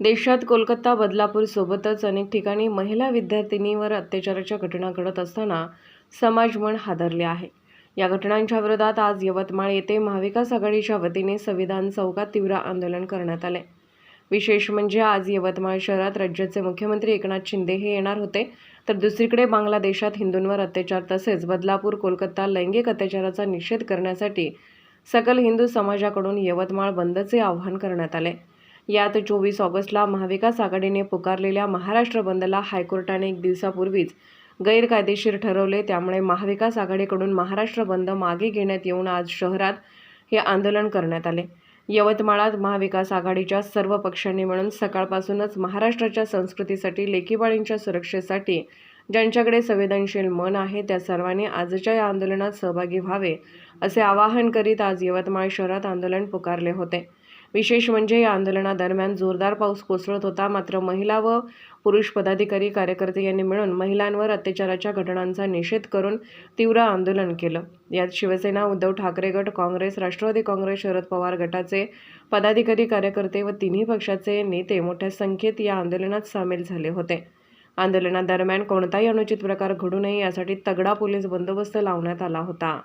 देशात कोलकाता बदलापूरसोबतच अनेक ठिकाणी महिला विद्यार्थिनीवर अत्याचाराच्या घटना घडत असताना समाजमन हादरले आहे. या घटनांच्या विरोधात आज यवतमाळ येथे महाविकास आघाडीच्या वतीने संविधान चौकात तीव्र आंदोलन करण्यात आले. विशेष म्हणजे आज यवतमाळ शहरात राज्याचे मुख्यमंत्री एकनाथ शिंदे हे येणार होते. तर दुसरीकडे बांगलादेशात हिंदूंवर अत्याचार तसेच बदलापूर कोलकाता लैंगिक अत्याचाराचा निषेध करण्यासाठी सकल हिंदू समाजाकडून यवतमाळ बंदचे आवाहन करण्यात आले. यात चोवीस ऑगस्टला महाविकास आघाडीने पुकारलेल्या महाराष्ट्र बंदला हायकोर्टाने एक दिवसापूर्वीच गैरकायदेशीर ठरवले. त्यामुळे महाविकास आघाडीकडून महाराष्ट्र बंद मागे घेण्यात येऊन आज शहरात हे आंदोलन करण्यात आले. यवतमाळात महाविकास आघाडीच्या सर्व पक्षांनी मिळून सकाळपासूनच महाराष्ट्राच्या संस्कृतीसाठी लेकीबाळींच्या सुरक्षेसाठी ज्यांच्याकडे संवेदनशील मन आहे त्या सर्वांनी आजच्या या आंदोलनात सहभागी व्हावे असे आवाहन करीत आज यवतमाळ शहरात आंदोलन पुकारले होते. विशेष म्हणजे या आंदोलनादरम्यान जोरदार पाऊस कोसळत होता. मात्र महिला व पुरुष पदाधिकारी कार्यकर्ते यांनी मिळून महिलांवर अत्याचाराच्या घटनांचा निषेध करून तीव्र आंदोलन केलं. यात शिवसेना उद्धव ठाकरे गट काँग्रेस राष्ट्रवादी काँग्रेस शरद पवार गटाचे पदाधिकारी कार्यकर्ते व तिन्ही पक्षाचे नेते मोठ्या संख्येत या आंदोलनात सामील झाले होते. आंदोलनादरम्यान कोणताही अनुचित प्रकार घडू नये यासाठी तगडा पोलीस बंदोबस्त लावण्यात आला होता.